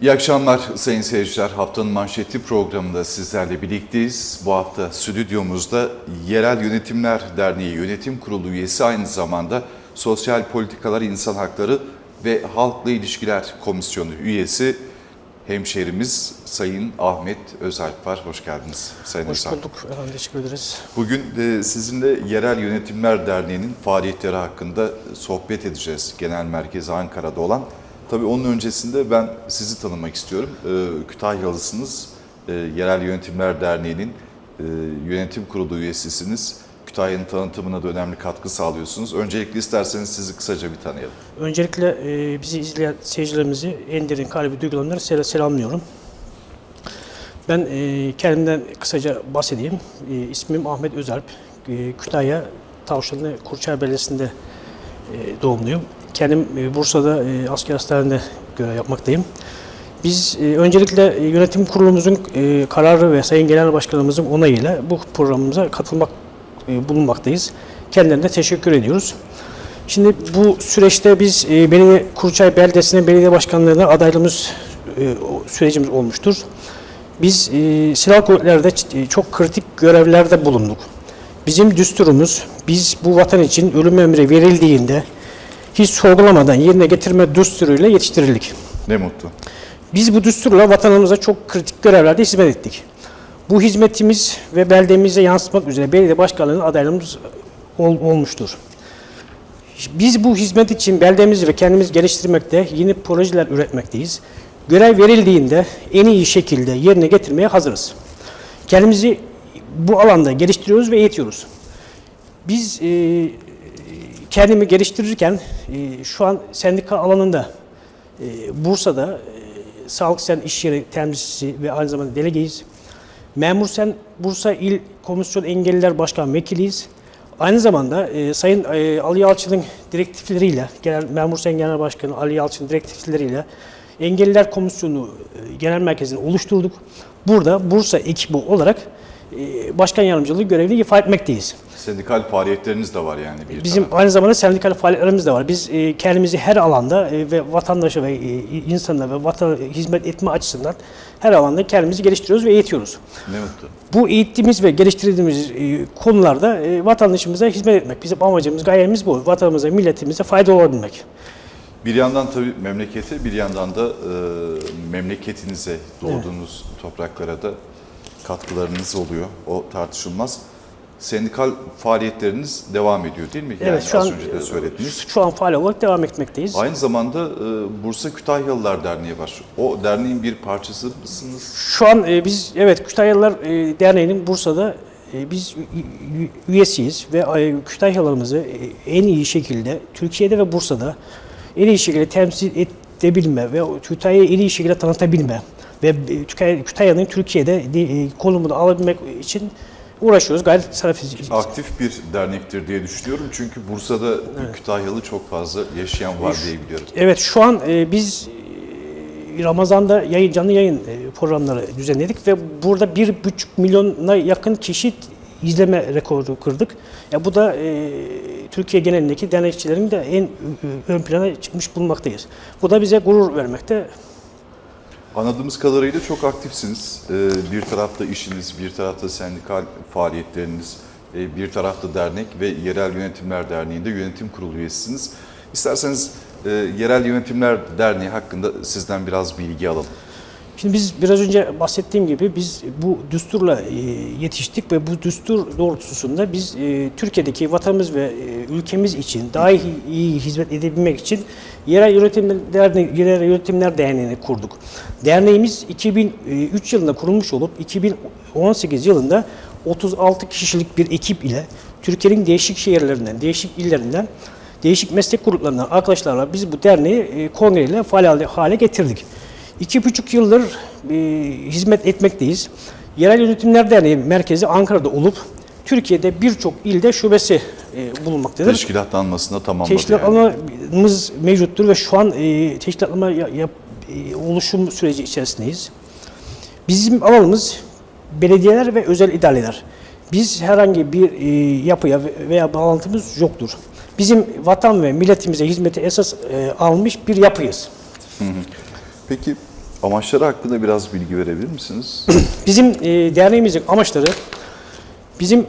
İyi akşamlar sayın seyirciler. Haftanın manşeti programında sizlerle birlikteyiz. Bu hafta stüdyomuzda Yerel Yönetimler Derneği Yönetim Kurulu üyesi aynı zamanda Sosyal Politikalar, İnsan Hakları ve Halkla İlişkiler Komisyonu üyesi hemşerimiz Sayın Ahmet Özalp var. Hoş geldiniz Sayın Hoş Özalp. bulduk. Efendim teşekkür ederiz. Bugün de sizinle Yerel Yönetimler Derneği'nin faaliyetleri hakkında sohbet edeceğiz. Genel merkezi Ankara'da olan. Tabii onun öncesinde ben sizi tanımak istiyorum. Ee, Kütahyalısınız. Ee, Yerel Yönetimler Derneği'nin e, yönetim kurulu üyesisiniz. Kütahya'nın tanıtımına da önemli katkı sağlıyorsunuz. Öncelikle isterseniz sizi kısaca bir tanıyalım. Öncelikle e, bizi izleyen seyircilerimizi en derin kalbi duygularımla sel- selamlıyorum. Ben e, kendimden kısaca bahsedeyim. E, ismim Ahmet Özalp. E, Kütahya Tavşanlı Kurçay Belediyesi'nde doğumluyum. Kendim e, Bursa'da e, asker hastanede görev yapmaktayım. Biz e, öncelikle yönetim kurulumuzun kararı ve Sayın Genel Başkanımızın onayıyla bu programımıza katılmak bulunmaktayız. Kendilerine teşekkür ediyoruz. Şimdi bu süreçte biz Belediye Kurçay Beldesi'ne belediye başkanlığına adaylığımız sürecimiz olmuştur. Biz silahlı kuvvetlerde çok kritik görevlerde bulunduk. Bizim düsturumuz, biz bu vatan için ölüm emri verildiğinde hiç sorgulamadan yerine getirme düsturuyla yetiştirildik. Ne mutlu. Biz bu düsturla vatanımıza çok kritik görevlerde hizmet ettik. Bu hizmetimiz ve beldemize yansıtmak üzere belediye başkanlığının adaylığımız ol- olmuştur. Biz bu hizmet için beldemizi ve kendimizi geliştirmekte, yeni projeler üretmekteyiz. Görev verildiğinde en iyi şekilde yerine getirmeye hazırız. Kendimizi bu alanda geliştiriyoruz ve eğitiyoruz. Biz e, kendimi geliştirirken e, şu an sendika alanında e, Bursa'da e, Sağlık Sen İş Yeri Temsilcisi ve aynı zamanda delegeyiz. Memur Sen Bursa İl Komisyon Engelliler Başkan Vekiliyiz. Aynı zamanda Sayın Ali Yalçın'ın direktifleriyle, Genel Memur Sen Genel Başkanı Ali Yalçın direktifleriyle Engelliler Komisyonu Genel Merkezi'ni oluşturduk. Burada Bursa ekibi olarak başkan yardımcılığı görevini ifa etmekteyiz. Sendikal faaliyetleriniz de var yani bir Bizim taraftan. aynı zamanda sendikal faaliyetlerimiz de var. Biz e, kendimizi her alanda e, ve vatandaşa ve e, ve vatana hizmet etme açısından her alanda kendimizi geliştiriyoruz ve eğitiyoruz. Ne mutlu. Bu eğittiğimiz ve geliştirdiğimiz e, konularda e, vatandaşımıza hizmet etmek. Bizim amacımız, gayemiz bu. Vatanımıza, milletimize faydalı olabilmek. Bir yandan tabii memlekete, bir yandan da e, memleketinize, doğduğunuz topraklara da katkılarınız oluyor. O tartışılmaz. Sendikal faaliyetleriniz devam ediyor değil mi? Evet, şu az an önce de söylediniz. şu an faal olarak devam etmekteyiz. Aynı zamanda e, Bursa Kütahyalılar Derneği var. O derneğin bir parçası mısınız? Şu an e, biz evet Kütahyalılar e, Derneği'nin Bursa'da e, biz üyesiyiz ve e, Kütahyalılarımızı e, en iyi şekilde Türkiye'de ve Bursa'da en iyi şekilde temsil edebilme ve Kütahya'yı en iyi şekilde tanıtabilme ve Kütahya- Kütahya'nın Türkiye'de de- e, konumunu alabilmek için uğraşıyoruz. Gayet sarf Aktif bir dernektir diye düşünüyorum. Çünkü Bursa'da Kütahyalı çok fazla yaşayan var diye biliyorum. Evet şu an e, biz e, Ramazan'da yayın, canlı yayın programları düzenledik ve burada bir buçuk milyona yakın kişi izleme rekoru kırdık. Ya bu da e, Türkiye genelindeki dernekçilerin de en ön plana çıkmış bulunmaktayız. Bu da bize gurur vermekte. Anladığımız kadarıyla çok aktifsiniz. Ee, Bir tarafta işiniz, bir tarafta sendikal faaliyetleriniz, e, bir tarafta dernek ve Yerel Yönetimler Derneği'nde yönetim kurulu üyesisiniz. İsterseniz e, Yerel Yönetimler Derneği hakkında sizden biraz bilgi alalım. Şimdi biz biraz önce bahsettiğim gibi biz bu düsturla e, yetiştik ve bu düstur doğrultusunda biz Türkiye'deki vatanımız ve ülkemiz için daha iyi hizmet edebilmek için Yerel Yönetimler Derneği, Yerel Yönetimler Derneği'ni kurduk. Derneğimiz 2003 yılında kurulmuş olup 2018 yılında 36 kişilik bir ekip ile Türkiye'nin değişik şehirlerinden, değişik illerinden değişik meslek gruplarından arkadaşlarla biz bu derneği e, kongreyle faal hale getirdik. İki buçuk yıldır e, hizmet etmekteyiz. Yerel Yönetimler Derneği merkezi Ankara'da olup Türkiye'de birçok ilde şubesi e, bulunmaktadır. Teşkilatlanmasına tamamladı yani. Teşkilatlamamız mevcuttur ve şu an e, teşkilatlama ya- yap- oluşum süreci içerisindeyiz. Bizim alanımız belediyeler ve özel idareler. Biz herhangi bir e, yapıya ve- veya bağlantımız yoktur. Bizim vatan ve milletimize hizmeti esas e, almış bir yapıyız. Peki Amaçları hakkında biraz bilgi verebilir misiniz? Bizim e, derneğimizin amaçları bizim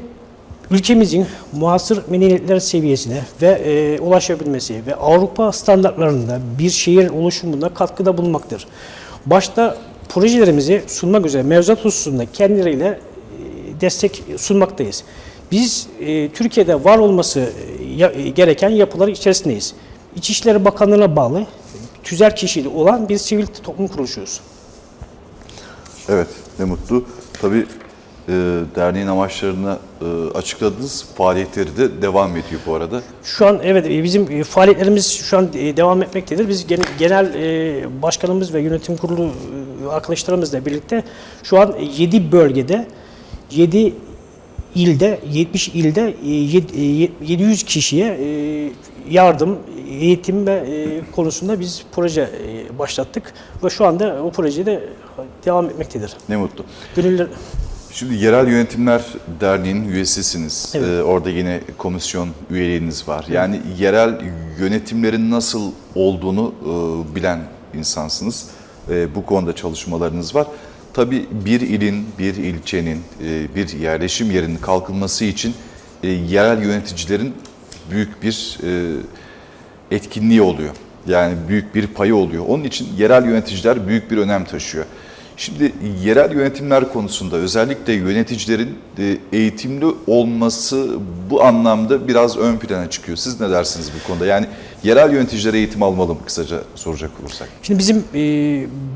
ülkemizin muhasır medeniyetler seviyesine ve e, ulaşabilmesi ve Avrupa standartlarında bir şehir oluşumunda katkıda bulunmaktır. Başta projelerimizi sunmak üzere mevzuat hususunda kendileriyle e, destek sunmaktayız. Biz e, Türkiye'de var olması e, ya- e, gereken yapılar içerisindeyiz. İçişleri Bakanlığı'na bağlı tüzel kişiliği olan bir sivil toplum kuruluşuyuz. Evet, ne mutlu. Tabii e, derneğin amaçlarını e, açıkladınız. Faaliyetleri de devam ediyor bu arada. Şu an evet e, bizim e, faaliyetlerimiz şu an e, devam etmektedir. Biz gen- genel e, başkanımız ve yönetim kurulu arkadaşlarımızla birlikte şu an 7 bölgede 7 ilde 70 ilde e, yed- e, ye- 700 kişiye yardım, eğitim ve konusunda biz proje başlattık ve şu anda o proje de devam etmektedir. Ne mutlu. Gönüllüler Şimdi Yerel Yönetimler Derneği'nin üyesisiniz. Evet. Ee, orada yine komisyon üyeliğiniz var. Yani yerel yönetimlerin nasıl olduğunu e, bilen insansınız. E, bu konuda çalışmalarınız var. Tabii bir ilin, bir ilçenin, e, bir yerleşim yerinin kalkınması için e, yerel yöneticilerin büyük bir e, etkinliği oluyor. Yani büyük bir payı oluyor. Onun için yerel yöneticiler büyük bir önem taşıyor. Şimdi yerel yönetimler konusunda özellikle yöneticilerin e, eğitimli olması bu anlamda biraz ön plana çıkıyor. Siz ne dersiniz bu konuda? Yani yerel yöneticiler eğitim almalı mı kısaca soracak olursak? Şimdi bizim e,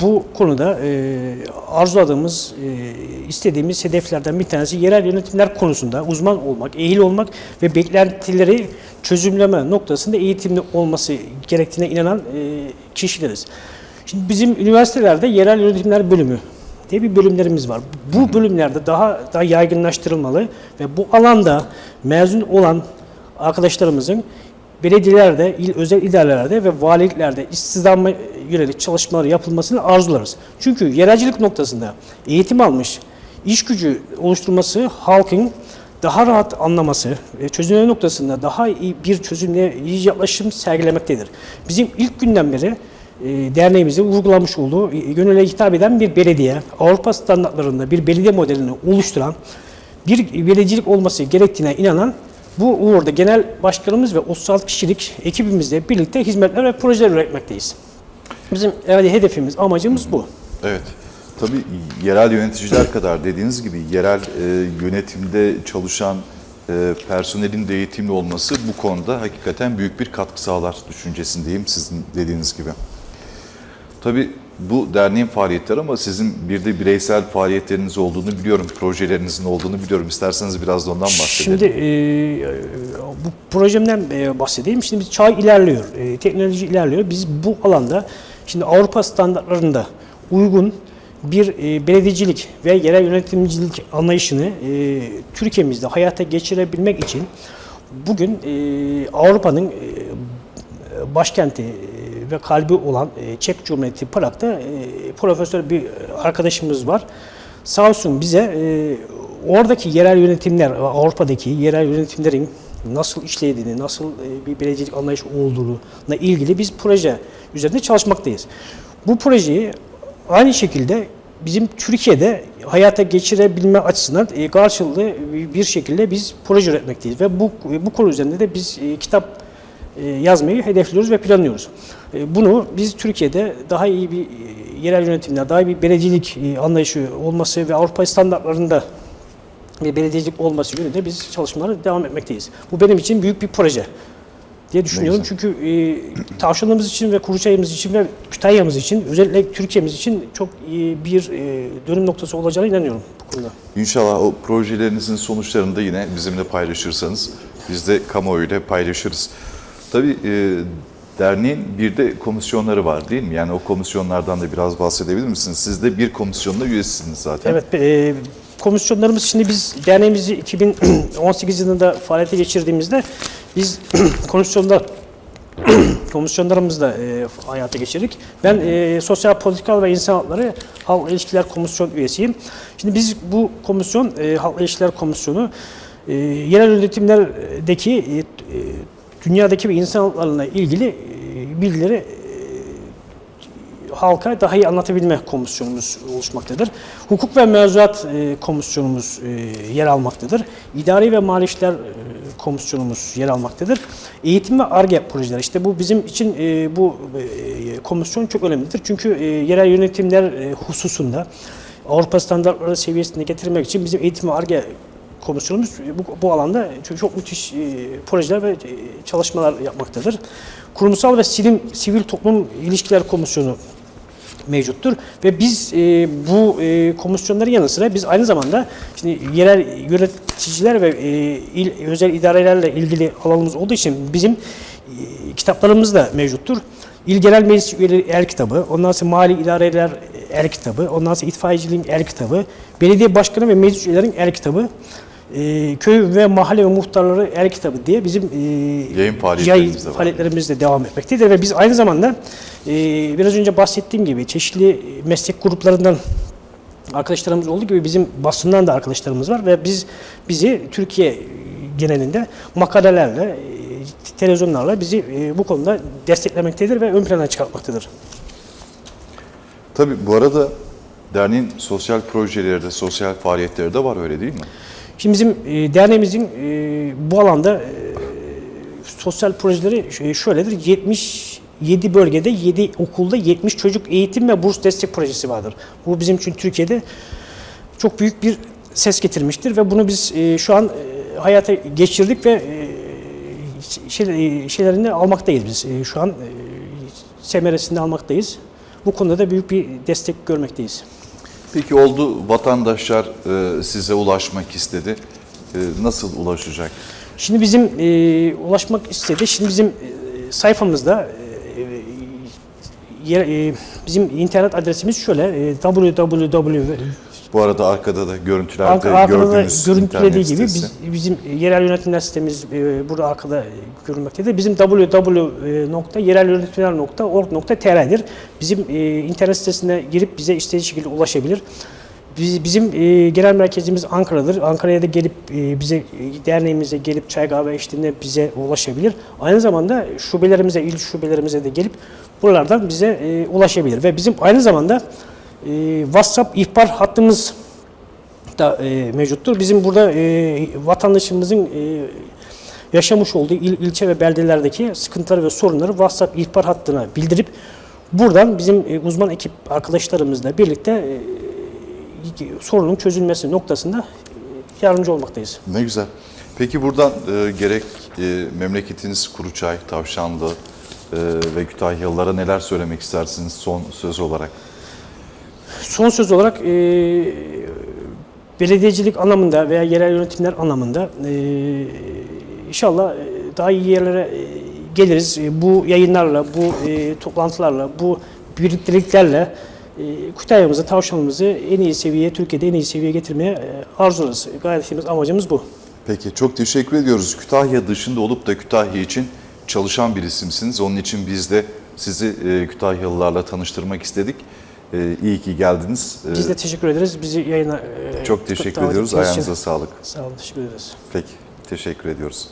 bu konuda e, arzuladığımız, e, istediğimiz hedeflerden bir tanesi yerel yönetimler konusunda uzman olmak, ehil olmak ve beklentileri çözümleme noktasında eğitimli olması gerektiğine inanan e, kişileriz. Şimdi bizim üniversitelerde yerel yönetimler bölümü diye bir bölümlerimiz var. Bu bölümlerde daha daha yaygınlaştırılmalı ve bu alanda mezun olan arkadaşlarımızın belediyelerde, il, özel idarelerde ve valiliklerde istihdama yönelik çalışmalar yapılmasını arzularız. Çünkü yerelcilik noktasında eğitim almış, iş gücü oluşturması halkın daha rahat anlaması ve çözümleme noktasında daha iyi bir çözümle iyi yaklaşım sergilemektedir. Bizim ilk günden beri derneğimizin vurgulamış olduğu e, gönüle hitap eden bir belediye, Avrupa standartlarında bir belediye modelini oluşturan bir belediyecilik olması gerektiğine inanan bu uğurda genel başkanımız ve 36 kişilik ekibimizle birlikte hizmetler ve projeler üretmekteyiz. Bizim yani hedefimiz, amacımız bu. Evet. Tabii yerel yöneticiler kadar dediğiniz gibi yerel e, yönetimde çalışan e, personelin de eğitimli olması bu konuda hakikaten büyük bir katkı sağlar düşüncesindeyim sizin dediğiniz gibi. Tabii bu derneğin faaliyetleri ama sizin bir de bireysel faaliyetleriniz olduğunu biliyorum, projelerinizin olduğunu biliyorum. İsterseniz biraz da ondan bahsedelim. Şimdi e, bu projemden e, bahsedeyim. Şimdi biz çağ ilerliyor, e, teknoloji ilerliyor. Biz bu alanda şimdi Avrupa standartlarında uygun bir e, belediyecilik ve yerel yönetimcilik anlayışını e, Türkiye'mizde hayata geçirebilmek için bugün e, Avrupa'nın e, başkenti e, ve kalbi olan e, Çek Cumhuriyeti Prag'da e, profesör bir arkadaşımız var. Sağ olsun bize e, oradaki yerel yönetimler, Avrupa'daki yerel yönetimlerin nasıl işlediğini, nasıl e, bir belediyecilik anlayışı olduğuna ilgili biz proje üzerinde çalışmaktayız. Bu projeyi aynı şekilde bizim Türkiye'de hayata geçirebilme açısından e, karşılıklı bir şekilde biz proje üretmekteyiz ve bu bu konu üzerinde de biz e, kitap e, yazmayı hedefliyoruz ve planlıyoruz. E, Bunu biz Türkiye'de daha iyi bir e, yerel yönetimler, daha iyi bir belediyecilik e, anlayışı olması ve Avrupa standartlarında bir belediyecilik olması yönünde biz çalışmalara devam etmekteyiz. Bu benim için büyük bir proje diye düşünüyorum. Çünkü e, tavşanımız için ve Kuruçay'ımız için ve Kütahya'mız için özellikle Türkiye'miz için çok iyi bir e, dönüm noktası olacağına inanıyorum bu konuda. İnşallah o projelerinizin sonuçlarını da yine bizimle paylaşırsanız biz de kamuoyuyla paylaşırız. Tabii e, derneğin bir de komisyonları var değil mi? Yani o komisyonlardan da biraz bahsedebilir misiniz? Siz de bir komisyonda üyesisiniz zaten. Evet, e, komisyonlarımız şimdi biz derneğimizi 2018 yılında faaliyete geçirdiğimizde biz komisyonda komisyonlarımızda e, hayata geçirdik. Ben e, Sosyal Politikal ve İnsan Hakları Halk İlişkiler Komisyon üyesiyim. Şimdi biz bu komisyon, e, Halk İlişkiler Komisyonu, e, yerel yönetimlerdeki e, dünyadaki ve insan haklarına ilgili e, bilgileri halka daha iyi anlatabilme komisyonumuz oluşmaktadır. Hukuk ve mevzuat e, komisyonumuz e, yer almaktadır. İdari ve mali işler e, komisyonumuz yer almaktadır. Eğitim ve ARGE projeleri. İşte bu bizim için e, bu e, komisyon çok önemlidir. Çünkü e, yerel yönetimler e, hususunda Avrupa standartları seviyesine getirmek için bizim eğitim ve ARGE komisyonumuz bu, bu alanda çok, çok müthiş e, projeler ve e, çalışmalar yapmaktadır. Kurumsal ve sivil, sivil toplum ilişkiler komisyonu mevcuttur ve biz e, bu e, komisyonların yanı sıra biz aynı zamanda şimdi yerel yöneticiler ve e, il, özel idarelerle ilgili alanımız olduğu için bizim e, kitaplarımız da mevcuttur. İl Genel Meclis Üyeleri El Kitabı, ondan sonra Mali İdareler El Kitabı, ondan sonra İtfaiyeciliğin El Kitabı, Belediye Başkanı ve Meclis Üyelerinin El Kitabı, e, köy ve mahalle ve muhtarları El Kitabı diye bizim e, Yayın faaliyetlerimiz yayın faaliyetlerimiz de devam etmektedir ve biz aynı zamanda e, biraz önce bahsettiğim gibi çeşitli meslek gruplarından arkadaşlarımız olduğu gibi bizim basından da arkadaşlarımız var ve biz bizi Türkiye genelinde makalelerle, e, televizyonlarla bizi e, bu konuda desteklemektedir ve ön plana çıkartmaktadır. Tabii bu arada derneğin sosyal projeleri de, sosyal faaliyetleri de var öyle değil mi? Şimdi bizim e, derneğimizin e, bu alanda e, sosyal projeleri ş- şöyledir. 77 bölgede 7 okulda 70 çocuk eğitim ve burs destek projesi vardır. Bu bizim için Türkiye'de çok büyük bir ses getirmiştir ve bunu biz e, şu an e, hayata geçirdik ve e, şey, e, şeylerini almaktayız biz. E, şu an e, semeresini almaktayız. Bu konuda da büyük bir destek görmekteyiz. Peki oldu vatandaşlar e, size ulaşmak istedi. E, nasıl ulaşacak? Şimdi bizim e, ulaşmak istedi. Şimdi bizim e, sayfamızda e, yer- e, bizim internet adresimiz şöyle e, www Bu arada arkada da görüntülerde Arka- gördüğünüz görüntülediği gibi sitesi. biz, bizim yerel yönetimler sistemimiz e, burada arkada görünmektedir. Bizim www.yerelyönetimler.org.tr'dir. Bizim e, internet sitesine girip bize istediği şekilde ulaşabilir. Biz, bizim e, genel merkezimiz Ankara'dır. Ankara'ya da gelip e, bize e, derneğimize gelip çay kahve eşliğinde bize ulaşabilir. Aynı zamanda şubelerimize, il şubelerimize de gelip buralardan bize e, ulaşabilir. Ve bizim aynı zamanda e, WhatsApp ihbar hattımız da e, mevcuttur. Bizim burada e, vatandaşımızın e, yaşamış olduğu il, ilçe ve beldelerdeki sıkıntıları ve sorunları WhatsApp ihbar hattına bildirip buradan bizim e, uzman ekip arkadaşlarımızla birlikte e, sorunun çözülmesi noktasında e, yardımcı olmaktayız. Ne güzel. Peki buradan e, gerek e, memleketiniz Kuruçay, Tavşanlı e, ve Kütahyalılara neler söylemek istersiniz son söz olarak? Son söz olarak e, belediyecilik anlamında veya yerel yönetimler anlamında e, inşallah e, daha iyi yerlere e, geliriz. E, bu yayınlarla, bu e, toplantılarla, bu birlikteliklerle e, Kütahya'mızı, Tavşanımızı en iyi seviyeye, Türkiye'de en iyi seviyeye getirmeye e, arzularız. Gayretimiz, amacımız bu. Peki çok teşekkür ediyoruz. Kütahya dışında olup da Kütahya için çalışan bir isimsiniz. Onun için biz de sizi e, Kütahyalılarla tanıştırmak istedik. E, iyi ki geldiniz. E, Biz de teşekkür ederiz. Bizi yayına e, çok teşekkür ediyoruz. ettiğiniz için. Ayağınıza sağlık. Sağ olun, teşekkür ederiz. Peki, teşekkür ediyoruz.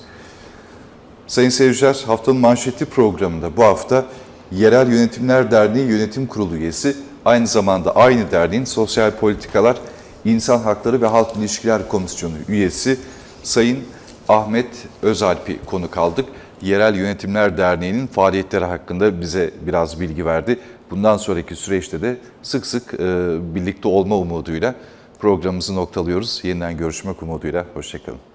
Sayın seyirciler, haftanın manşeti programında bu hafta Yerel Yönetimler Derneği Yönetim Kurulu üyesi, aynı zamanda aynı derneğin Sosyal Politikalar, İnsan Hakları ve Halk İlişkiler Komisyonu üyesi Sayın Ahmet Özalp'i konuk aldık. Yerel Yönetimler Derneği'nin faaliyetleri hakkında bize biraz bilgi verdi. Bundan sonraki süreçte de sık sık e, birlikte olma umuduyla programımızı noktalıyoruz. Yeniden görüşmek umuduyla. Hoşçakalın.